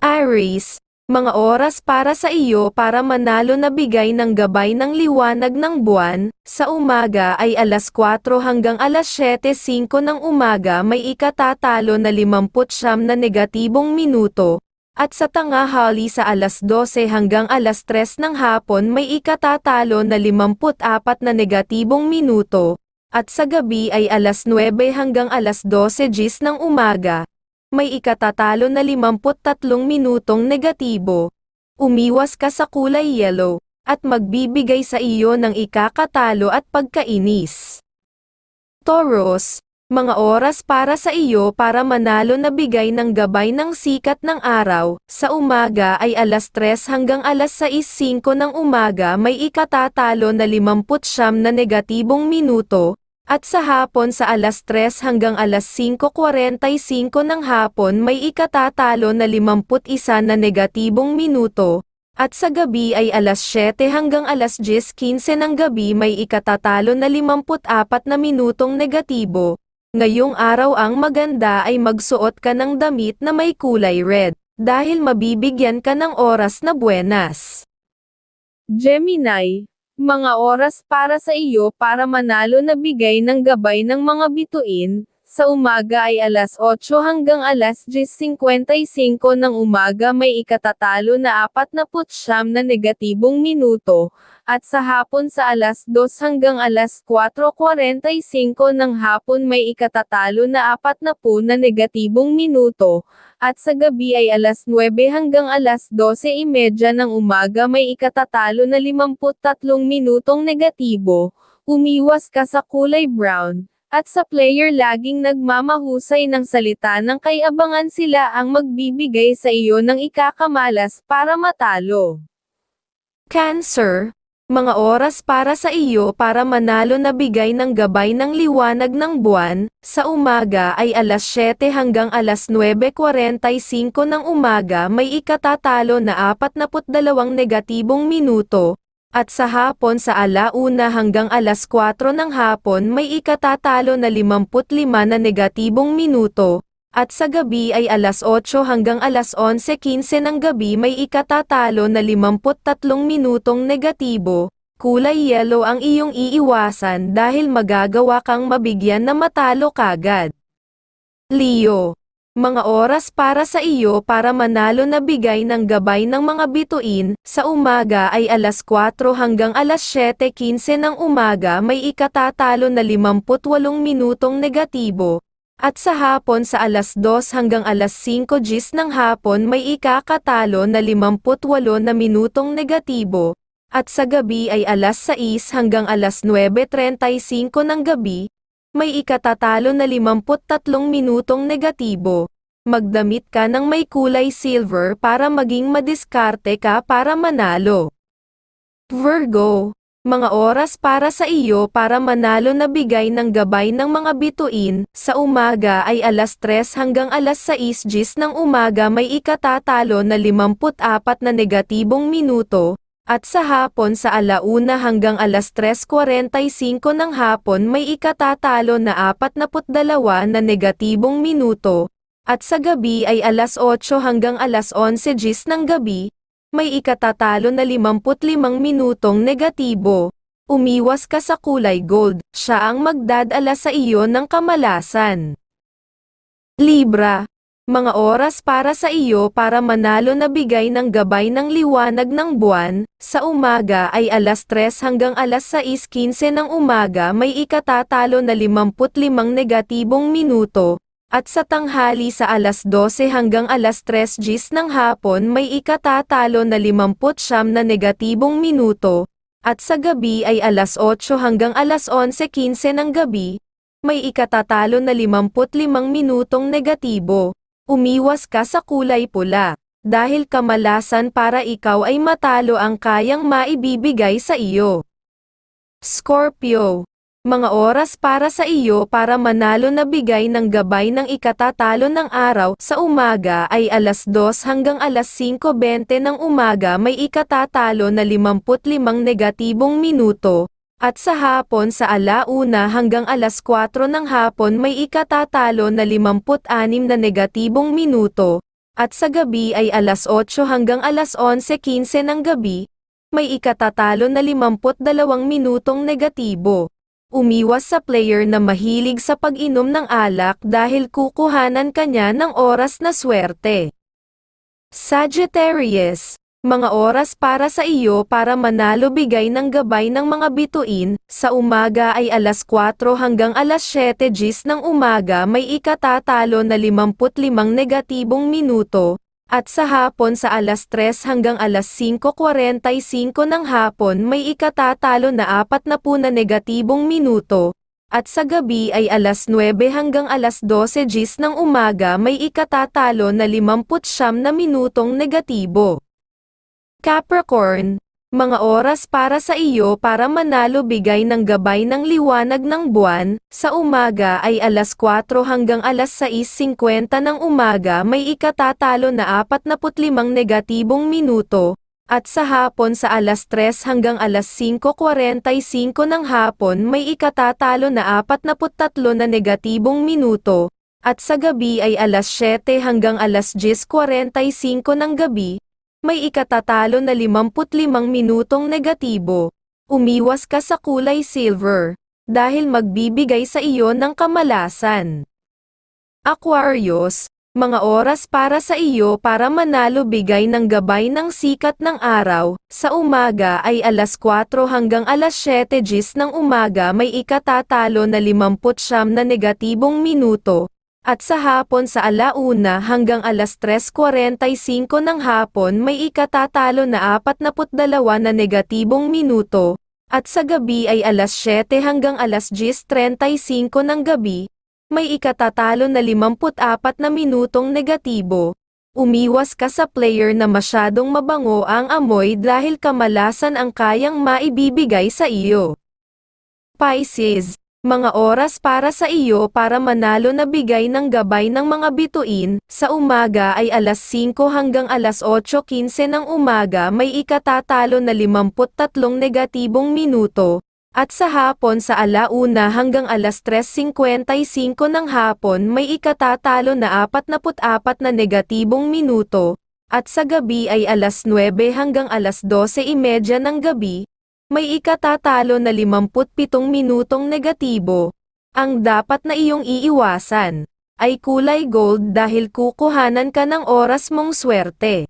Aries, mga oras para sa iyo para manalo na bigay ng gabay ng liwanag ng buwan, sa umaga ay alas 4 hanggang alas 7.05 ng umaga may ikatatalo na 50 na negatibong minuto, at sa tangahali sa alas 12 hanggang alas 3 ng hapon may ikatatalo na 54 na negatibong minuto, at sa gabi ay alas 9 hanggang alas 12 gis ng umaga, may ikatatalo na 53 minutong negatibo. Umiwas ka sa kulay yellow, at magbibigay sa iyo ng ikakatalo at pagkainis. Taurus, mga oras para sa iyo para manalo na bigay ng gabay ng sikat ng araw, sa umaga ay alas 3 hanggang alas 6.05 ng umaga may ikatatalo na 50 na negatibong minuto, at sa hapon sa alas 3 hanggang alas 5.45 ng hapon may ikatatalo na 51 na negatibong minuto, at sa gabi ay alas 7 hanggang alas 10.15 ng gabi may ikatatalo na 54 na minutong negatibo. Ngayong araw ang maganda ay magsuot ka ng damit na may kulay red, dahil mabibigyan ka ng oras na buenas. Gemini, mga oras para sa iyo para manalo na bigay ng gabay ng mga bituin, sa umaga ay alas 8 hanggang alas 10.55 ng umaga may ikatatalo na 49 na negatibong minuto, at sa hapon sa alas 2 hanggang alas 4.45 ng hapon may ikatatalo na 40 na negatibong minuto, at sa gabi ay alas 9 hanggang alas 12.30 ng umaga may ikatatalo na 53 minutong negatibo, umiwas ka sa kulay brown, at sa player laging nagmamahusay ng salita ng kay abangan sila ang magbibigay sa iyo ng ikakamalas para matalo. Cancer, mga oras para sa iyo para manalo na bigay ng gabay ng liwanag ng buwan, sa umaga ay alas 7 hanggang alas 9.45 ng umaga may ikatatalo na 42 negatibong minuto, at sa hapon sa alauna hanggang alas 4 ng hapon may ikatatalo na 55 na negatibong minuto, at sa gabi ay alas 8 hanggang alas 11.15 ng gabi may ikatatalo na 53 minutong negatibo, kulay yellow ang iyong iiwasan dahil magagawa kang mabigyan na matalo kagad. Leo mga oras para sa iyo para manalo na bigay ng gabay ng mga bituin, sa umaga ay alas 4 hanggang alas 7.15 ng umaga may ikatatalo na 58 minutong negatibo, at sa hapon sa alas 2 hanggang alas 5 gis ng hapon may ikakatalo na 58 na minutong negatibo, at sa gabi ay alas 6 hanggang alas 9.35 ng gabi, may ikatatalo na 53 minutong negatibo. Magdamit ka ng may kulay silver para maging madiskarte ka para manalo. Virgo, mga oras para sa iyo para manalo na bigay ng gabay ng mga bituin, sa umaga ay alas 3 hanggang alas 6 gis ng umaga may ikatatalo na 54 na negatibong minuto, at sa hapon sa alauna hanggang alas 3.45 ng hapon may ikatatalo na 42 na negatibong minuto, at sa gabi ay alas 8 hanggang alas 11 gis ng gabi, may ikatatalo na 55 minutong negatibo. Umiwas ka sa kulay gold, siya ang magdadala sa iyo ng kamalasan. Libra, mga oras para sa iyo para manalo na bigay ng gabay ng liwanag ng buwan, sa umaga ay alas 3 hanggang alas 6.15 ng umaga may ikatatalo na 55 negatibong minuto, at sa tanghali sa alas 12 hanggang alas 3 gis ng hapon may ikatatalo na 50 na negatibong minuto, at sa gabi ay alas 8 hanggang alas 11.15 ng gabi, may ikatatalo na 55 minutong negatibo. Umiwas ka sa kulay pula, dahil kamalasan para ikaw ay matalo ang kayang maibibigay sa iyo. Scorpio, mga oras para sa iyo para manalo na bigay ng gabay ng ikatatalo ng araw sa umaga ay alas 2 hanggang alas 5.20 ng umaga may ikatatalo na 55 negatibong minuto, at sa hapon sa alauna hanggang alas 4 ng hapon may ikatatalo na 56 na negatibong minuto, at sa gabi ay alas 8 hanggang alas 11.15 ng gabi, may ikatatalo na 52 minutong negatibo. Umiwas sa player na mahilig sa pag-inom ng alak dahil kukuhanan kanya ng oras na swerte. Sagittarius, mga oras para sa iyo para manalo bigay ng gabay ng mga bituin, sa umaga ay alas 4 hanggang alas 7 gis ng umaga may ikatatalo na 55 negatibong minuto, at sa hapon sa alas 3 hanggang alas 5.45 ng hapon may ikatatalo na 40 na negatibong minuto, at sa gabi ay alas 9 hanggang alas 12 gis ng umaga may ikatatalo na 59 na minutong negatibo. Capricorn, mga oras para sa iyo para manalo bigay ng gabay ng liwanag ng buwan, sa umaga ay alas 4 hanggang alas 6.50 ng umaga may ikatatalo na 45 negatibong minuto, at sa hapon sa alas 3 hanggang alas 5.45 ng hapon may ikatatalo na 43 na negatibong minuto, at sa gabi ay alas 7 hanggang alas 10.45 ng gabi, may ikatatalo na 55 minutong negatibo. Umiwas ka sa kulay silver, dahil magbibigay sa iyo ng kamalasan. Aquarius, mga oras para sa iyo para manalo bigay ng gabay ng sikat ng araw, sa umaga ay alas 4 hanggang alas 7 gis ng umaga may ikatatalo na 59 na negatibong minuto, at sa hapon sa alauna hanggang alas 3.45 ng hapon may ikatatalo na 42 na negatibong minuto, at sa gabi ay alas 7 hanggang alas 10.35 ng gabi, may ikatatalo na 54 na minutong negatibo. Umiwas ka sa player na masyadong mabango ang amoy dahil kamalasan ang kayang maibibigay sa iyo. Pisces, mga oras para sa iyo para manalo na bigay ng gabay ng mga bituin, sa umaga ay alas 5 hanggang alas 8.15 ng umaga may ikatatalo na 53 negatibong minuto, at sa hapon sa alauna hanggang alas 3.55 ng hapon may ikatatalo na 44 na negatibong minuto, at sa gabi ay alas 9 hanggang alas 12.30 ng gabi, may ikatatalo na 57 minutong negatibo. Ang dapat na iyong iiwasan ay kulay gold dahil kukuhanan ka ng oras mong swerte.